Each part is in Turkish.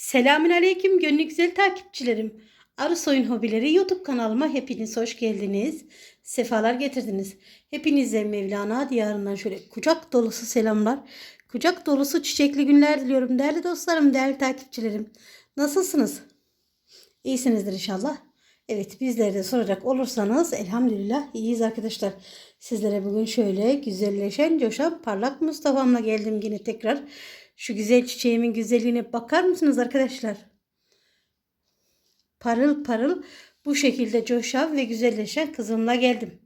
Selamün Aleyküm gönlü güzel takipçilerim. Arı Soyun Hobileri YouTube kanalıma hepiniz hoş geldiniz. Sefalar getirdiniz. Hepinize Mevlana diyarından şöyle kucak dolusu selamlar. Kucak dolusu çiçekli günler diliyorum. Değerli dostlarım, değerli takipçilerim. Nasılsınız? İyisinizdir inşallah. Evet bizleri de soracak olursanız elhamdülillah iyiyiz arkadaşlar. Sizlere bugün şöyle güzelleşen, coşan, parlak Mustafa'mla geldim yine tekrar. Şu güzel çiçeğimin güzelliğine bakar mısınız arkadaşlar? Parıl parıl bu şekilde coşan ve güzelleşen kızımla geldim.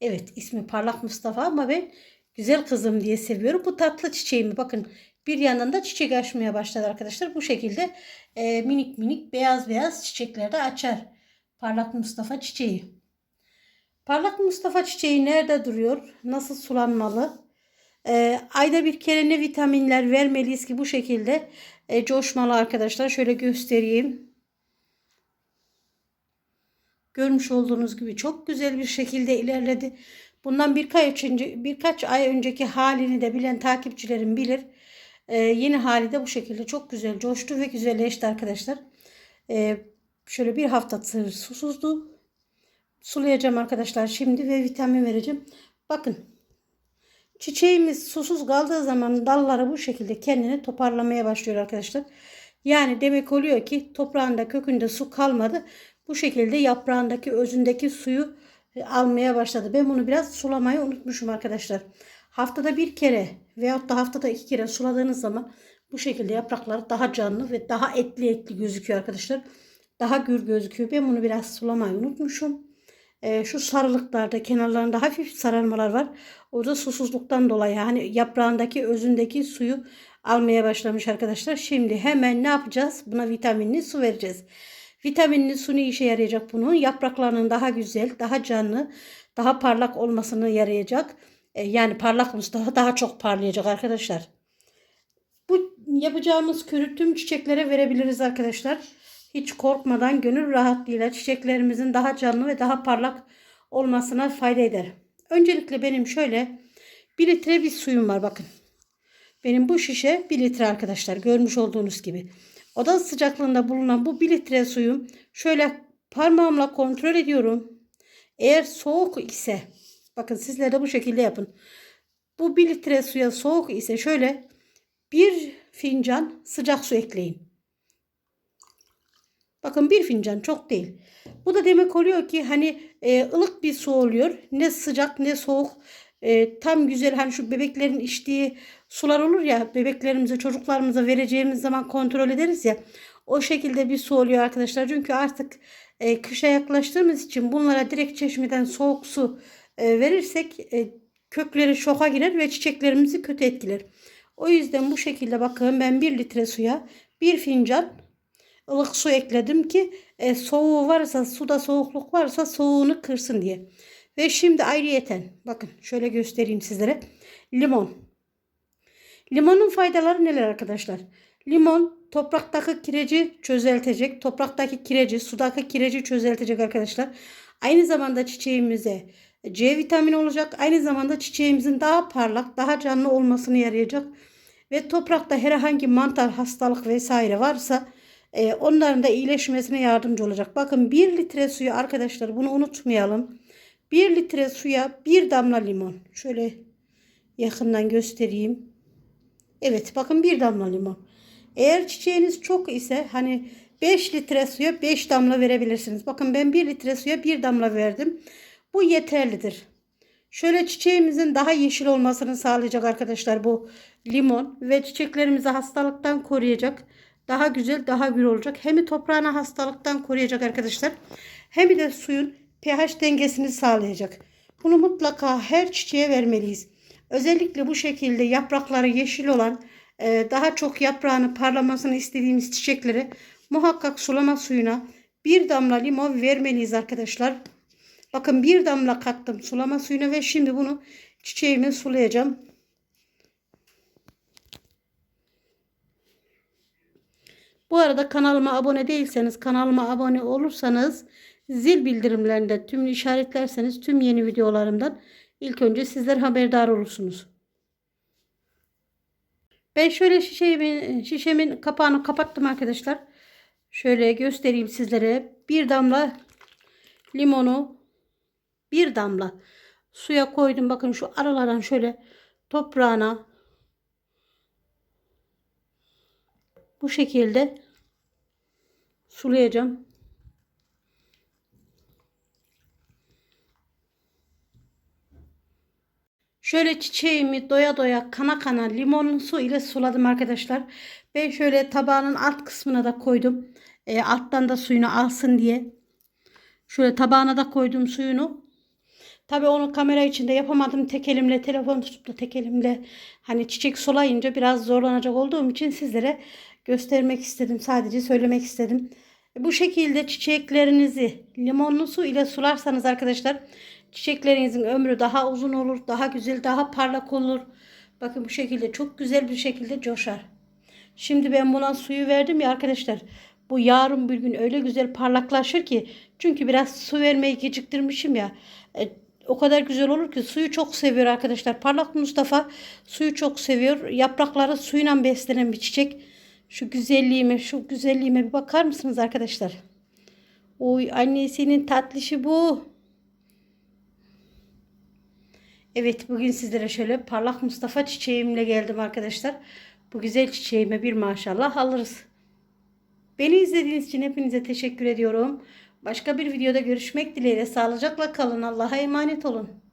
Evet ismi Parlak Mustafa ama ben güzel kızım diye seviyorum. Bu tatlı çiçeğimi bakın bir yandan da çiçek açmaya başladı arkadaşlar. Bu şekilde e, minik minik beyaz beyaz çiçekler de açar. Parlak Mustafa çiçeği. Parlak Mustafa çiçeği nerede duruyor? Nasıl sulanmalı? E, ayda bir kere ne vitaminler vermeliyiz ki bu şekilde e, coşmalı arkadaşlar. Şöyle göstereyim. Görmüş olduğunuz gibi çok güzel bir şekilde ilerledi. Bundan birkaç, önce, birkaç ay önceki halini de bilen takipçilerim bilir. Ee, yeni hali de bu şekilde çok güzel coştu ve güzelleşti arkadaşlar. Ee, şöyle bir haftadır susuzdu. Sulayacağım arkadaşlar şimdi ve vitamin vereceğim. Bakın çiçeğimiz susuz kaldığı zaman dalları bu şekilde kendini toparlamaya başlıyor arkadaşlar. Yani demek oluyor ki toprağında kökünde su kalmadı. Bu şekilde yaprağındaki özündeki suyu e, almaya başladı. Ben bunu biraz sulamayı unutmuşum arkadaşlar. Haftada bir kere veyahut da haftada iki kere suladığınız zaman bu şekilde yaprakları daha canlı ve daha etli etli gözüküyor arkadaşlar. Daha gür gözüküyor. Ben bunu biraz sulamayı unutmuşum. Ee, şu sarılıklarda kenarlarında hafif sararmalar var. O da susuzluktan dolayı hani yaprağındaki özündeki suyu almaya başlamış arkadaşlar. Şimdi hemen ne yapacağız? Buna vitaminli su vereceğiz. Vitaminli su ne işe yarayacak bunun? Yapraklarının daha güzel, daha canlı, daha parlak olmasını yarayacak. E, yani parlak Mustafa daha çok parlayacak arkadaşlar. Bu yapacağımız kürü tüm çiçeklere verebiliriz arkadaşlar. Hiç korkmadan gönül rahatlığıyla çiçeklerimizin daha canlı ve daha parlak olmasına fayda eder. Öncelikle benim şöyle 1 litre bir suyum var bakın. Benim bu şişe 1 litre arkadaşlar görmüş olduğunuz gibi. Oda sıcaklığında bulunan bu 1 litre suyu şöyle parmağımla kontrol ediyorum. Eğer soğuk ise bakın sizler de bu şekilde yapın. Bu 1 litre suya soğuk ise şöyle bir fincan sıcak su ekleyin. Bakın bir fincan çok değil. Bu da demek oluyor ki hani e, ılık bir su oluyor. Ne sıcak ne soğuk. E, tam güzel hani şu bebeklerin içtiği sular olur ya bebeklerimize çocuklarımıza vereceğimiz zaman kontrol ederiz ya. O şekilde bir su oluyor arkadaşlar. Çünkü artık e, kışa yaklaştığımız için bunlara direkt çeşmeden soğuk su e, verirsek e, kökleri şoka girer ve çiçeklerimizi kötü etkiler. O yüzden bu şekilde bakın ben bir litre suya bir fincan ılık su ekledim ki e, soğuğu varsa suda soğukluk varsa soğuğunu kırsın diye. Ve şimdi ayrıyeten bakın şöyle göstereyim sizlere. Limon. Limonun faydaları neler arkadaşlar? Limon topraktaki kireci çözeltecek. Topraktaki kireci, sudaki kireci çözeltecek arkadaşlar. Aynı zamanda çiçeğimize C vitamini olacak. Aynı zamanda çiçeğimizin daha parlak, daha canlı olmasını yarayacak. Ve toprakta herhangi mantar, hastalık vesaire varsa e, onların da iyileşmesine yardımcı olacak. Bakın 1 litre suyu arkadaşlar bunu unutmayalım. 1 litre suya 1 damla limon. Şöyle yakından göstereyim. Evet bakın bir damla limon. Eğer çiçeğiniz çok ise hani 5 litre suya 5 damla verebilirsiniz. Bakın ben 1 litre suya 1 damla verdim. Bu yeterlidir. Şöyle çiçeğimizin daha yeşil olmasını sağlayacak arkadaşlar bu limon ve çiçeklerimizi hastalıktan koruyacak. Daha güzel, daha gür olacak. Hem toprağını hastalıktan koruyacak arkadaşlar. Hem de suyun pH dengesini sağlayacak. Bunu mutlaka her çiçeğe vermeliyiz. Özellikle bu şekilde yaprakları yeşil olan e, daha çok yaprağını parlamasını istediğimiz çiçeklere muhakkak sulama suyuna bir damla limon vermeliyiz arkadaşlar. Bakın bir damla kattım sulama suyuna ve şimdi bunu çiçeğimi sulayacağım. Bu arada kanalıma abone değilseniz kanalıma abone olursanız zil bildirimlerinde tüm işaretlerseniz tüm yeni videolarımdan ilk önce sizler haberdar olursunuz. Ben şöyle şişeyi, şişemin kapağını kapattım arkadaşlar. Şöyle göstereyim sizlere. Bir damla limonu bir damla suya koydum. Bakın şu aralardan şöyle toprağına bu şekilde sulayacağım. Şöyle çiçeğimi doya doya kana kana limonlu su ile suladım arkadaşlar. Ben şöyle tabağının alt kısmına da koydum. E, alttan da suyunu alsın diye. Şöyle tabağına da koydum suyunu. Tabii onu kamera içinde yapamadım. Tek elimle telefon tutup da tek elimle hani çiçek sulayınca biraz zorlanacak olduğum için sizlere göstermek istedim. Sadece söylemek istedim. E, Bu şekilde çiçeklerinizi limonlu su ile sularsanız arkadaşlar çiçeklerinizin ömrü daha uzun olur, daha güzel, daha parlak olur. Bakın bu şekilde çok güzel bir şekilde coşar. Şimdi ben buna suyu verdim ya arkadaşlar. Bu yarın bir gün öyle güzel parlaklaşır ki. Çünkü biraz su vermeyi geciktirmişim ya. E, o kadar güzel olur ki suyu çok seviyor arkadaşlar. Parlak Mustafa suyu çok seviyor. Yaprakları suyla beslenen bir çiçek. Şu güzelliğime, şu güzelliğime bir bakar mısınız arkadaşlar? Oy annesinin tatlışı bu. Evet bugün sizlere şöyle parlak Mustafa çiçeğimle geldim arkadaşlar. Bu güzel çiçeğime bir maşallah alırız. Beni izlediğiniz için hepinize teşekkür ediyorum. Başka bir videoda görüşmek dileğiyle sağlıcakla kalın. Allah'a emanet olun.